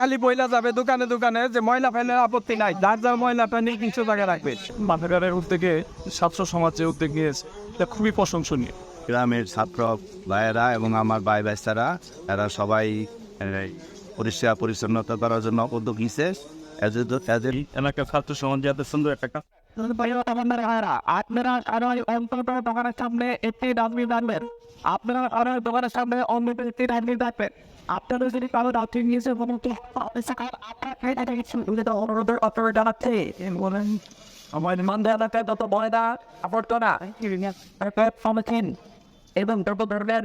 খালি বইলা যাবে দোকানে দোকানে যে ময়লা ফেলে আপত্তি নাই। যার যার ময়লাটা নিয়ে কিছু জায়গায় রাখবে। মাথাগারের উদ্যোগে ছাত্র সমাজের উদ্যোগ নিয়েছে এটা খুবই প্রশংসনীয়। গ্রামের ছাত্র ভাইয়েরা এবং আমার ভাই ভাইসারা এরা সবাই পরিষ্কার পরিচ্ছন্নতা করার জন্য উদ্যোগ এদের এলাকার ছাত্র সমাজ যাতে সুন্দর একটা কাজ আপনারা আরও অন্তত দোকানের সামনে একটি ডাস্টবিন রাখবেন আপনারা আরও দোকানের সামনে অন্য একটি ডাস্টবিন রাখবেন আপনারা যদি কারও ডাস্টবিন নিয়েছে অনুরোধের আপনারা জানাচ্ছে বলেন আমার মান্দা এলাকায় যত ময়দা আবর্জনা সমাধান এবং দ্রব্য দ্রব্যের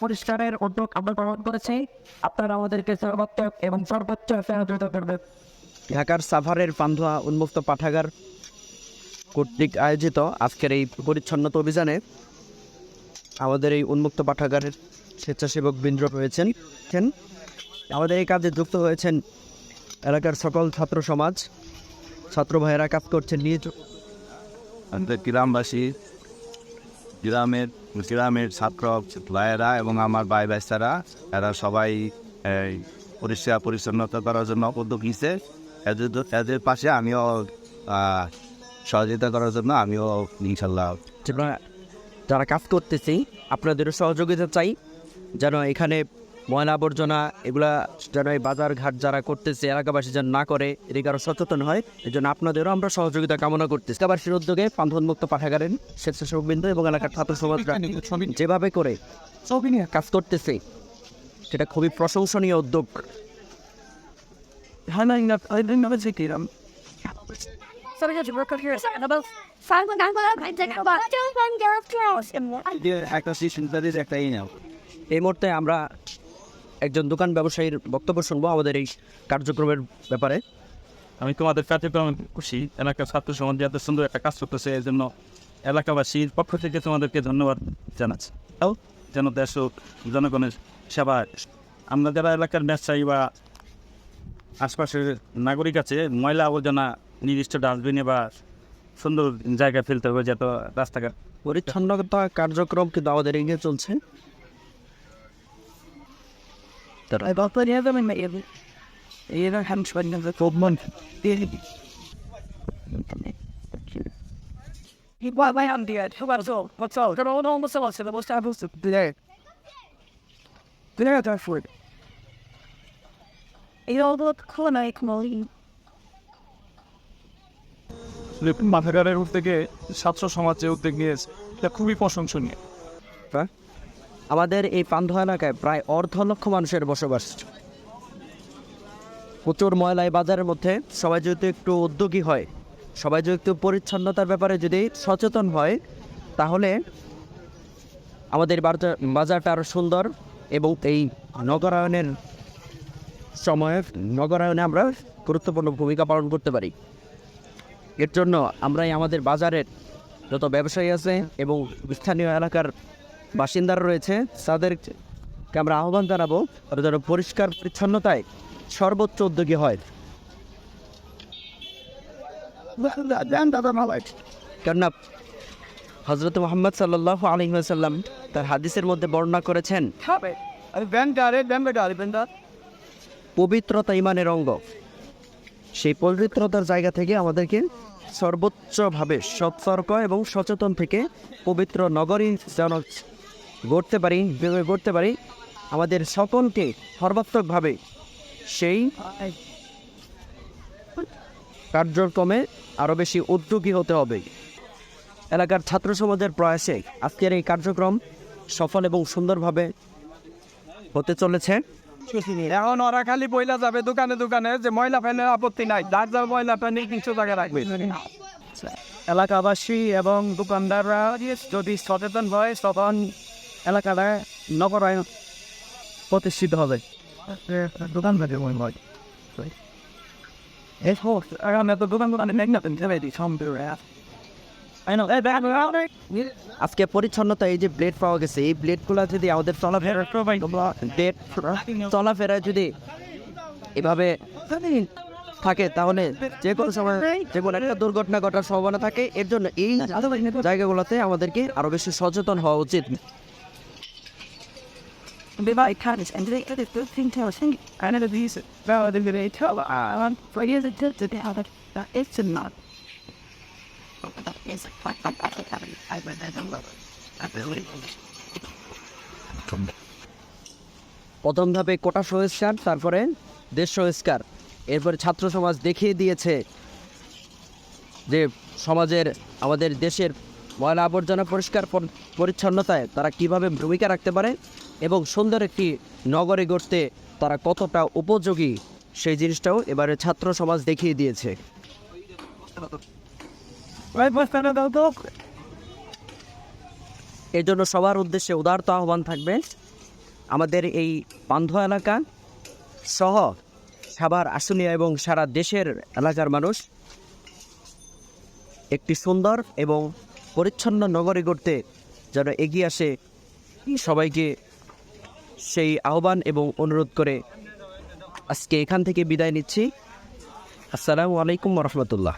পরিষ্কারের আপনারা আমাদেরকে ঢাকার সাভারের পান্ধুয়া উন্মুক্ত পাঠাগার কর্তৃক আয়োজিত আজকের এই পরিচ্ছন্নতা অভিযানে আমাদের এই উন্মুক্ত পাঠাগারের স্বেচ্ছাসেবক বৃন্দ রয়েছেন। আমাদের এই কাজে যুক্ত হয়েছেন এলাকার সকল ছাত্র সমাজ, ছাত্র ভাইয়েরা কাজ করছেন নিজ আমাদের গ্রামবাসী, গ্রামের গ্রামের ছাত্র ভাইয়েরা এবং আমার ভাই বাচ্চারা এরা সবাই পরিষ্কার পরিচ্ছন্নতা করার জন্য উদ্যোগ নিছে এদের এদের পাশে আমিও সহযোগিতা করার জন্য আমিও ইনশাল্লাহ যারা কাজ করতেছি, আপনাদেরও সহযোগিতা চাই। যেন এখানে ময়লা আবর্জনা এগুলা যেন এই বাজার ঘাট যারা করতেছে এলাকাবাসী যেন না করে এদিকে আরও সচেতন হয় এই জন্য আপনাদেরও আমরা সহযোগিতা কামনা করতেছি এলাকাবাসীর উদ্যোগে পান্থনমুক্ত পাঠাগারেন স্বেচ্ছাসেবকবৃন্দ এবং এলাকার ছাত্র সমাজরা যেভাবে করে কাজ করতেছে সেটা খুবই প্রশংসনীয় উদ্যোগ So we work up here. About five take about two এই মুহূর্তে আমরা একজন দোকান ব্যবসায়ীর বক্তব্য শুনব আমাদের এই কার্যক্রমের ব্যাপারে। আমি তোমাদের কার্যক্রমে খুশি এলাকার ছাত্র সমাজ যাতে সুন্দর একটা কাজ করতেছে এই জন্য এলাকাবাসীর পক্ষ থেকে তোমাদেরকে ধন্যবাদ জানাচ্ছি। তাও যেন দেশ ও জনগণের সেবা আমরা যারা এলাকার ব্যবসায়ী বা আশপাশের নাগরিক আছে ময়লা আবর্জনা নির্দিষ্ট ডাস্টবিনে বা সুন্দর জায়গায় ফেলতে হবে যাতে রাস্তাঘাট পরিচ্ছন্নতা কার্যক্রম কিন্তু আমাদের এগিয়ে চলছে। I bought the other one, maybe. You don't have to spend the month. He bought my hand there. What's all? What's all? Come on, almost all. So the most I was today. Today I got for it. You know, look, cool, like, Molly. মাথাগারের উদ্যোগে ছাত্র সমাজে উদ্যোগ নিয়েছে এটা খুবই প্রশংসনীয় আমাদের এই পান্ধ এলাকায় প্রায় অর্ধ লক্ষ মানুষের বসবাস। প্রচুর ময়লা এই বাজারের মধ্যে সবাই যদি একটু উদ্যোগী হয়, সবাই যদি একটু পরিচ্ছন্নতার ব্যাপারে যদি সচেতন হয়, তাহলে আমাদের বাজার বাজারটা আরও সুন্দর এবং এই নগরায়নের সময়ে, নগরায়নে আমরা গুরুত্বপূর্ণ ভূমিকা পালন করতে পারি। এর জন্য আমরা এই আমাদের বাজারের যত ব্যবসায়ী আছে এবং স্থানীয় এলাকার বাসিন্দারা রয়েছে। তাদেরকে আমরা আহ্বান জানাব, তারা যেন পরিষ্কার, পরিচ্ছন্নতায় সর্বোচ্চ উদ্যোগী হয়। কেননা হজরত মোহাম্মদ সাল্লাহ আলহিহাসাল্লাম তার হাদিসের মধ্যে বর্ণনা করেছেন, পবিত্রতা ইমানের অঙ্গ। সেই পবিত্রতার জায়গা থেকে আমাদেরকে সর্বোচ্চভাবে সতর্ক এবং সচেতন থেকে পবিত্র নগরী যেন গড়তে পারি গড়তে পারি আমাদের সকলকে সর্বাত্মকভাবে সেই কার্যক্রমে আরও বেশি উদ্যোগী হতে হবে। এলাকার ছাত্র সমাজের প্রয়াসে আজকের এই কার্যক্রম সফল এবং সুন্দরভাবে হতে চলেছে। এখন ওরা খালি বইলা যাবে দোকানে দোকানে যে ময়লা ফেলে আপত্তি নাই যার যার ময়লাটা নিয়ে কিছু জায়গায় রাখবে এলাকাবাসী এবং দোকানদাররা যদি সচেতন হয় তখন এলাকাটা নগরায়ন প্রতিষ্ঠিত হবে। মনে হয় দোকান দোকানে নেই না ভেবে দিই সম্পূর্ণ। I there. আজকে পরিচ্ছন্নতা এই যে ব্লেড পাওয়া গেছে এই ব্লেডগুলো যদি আমাদের চলাফেরা ব্লেড চলাফেরায় যদি এভাবে থাকে তাহলে যে কোনো সময় যে কোনো একটা দুর্ঘটনা ঘটার সম্ভাবনা থাকে। এর জন্য এই জায়গাগুলোতে আমাদেরকে আরও বেশি সচেতন হওয়া উচিত। Ikanit and they did the thing to us. I know these. Well, the very tell. I want for years it did to have it. That it's not. It's like I went there. I believe. প্রথম ধাপে কোটা সংস্কার তারপরে দেশ সংস্কার এরপরে ছাত্র সমাজ দেখিয়ে দিয়েছে যে সমাজের আমাদের দেশের ময়লা আবর্জনা পরিষ্কার পরিচ্ছন্নতায় তারা কীভাবে ভূমিকা রাখতে পারে এবং সুন্দর একটি নগরে গড়তে তারা কতটা উপযোগী সেই জিনিসটাও এবারে ছাত্র সমাজ দেখিয়ে দিয়েছে? এর জন্য সবার উদ্দেশ্যে উদারত আহ্বান থাকবে আমাদের এই পান্থ এলাকা সহ সাভার আশুলিয়া এবং সারা দেশের এলাকার মানুষ একটি সুন্দর এবং পরিচ্ছন্ন নগরে গড়তে যেন এগিয়ে আসে সবাইকে সেই আহ্বান এবং অনুরোধ করে আজকে এখান থেকে বিদায় নিচ্ছি। আসসালামু আলাইকুম রহমতুল্লাহ।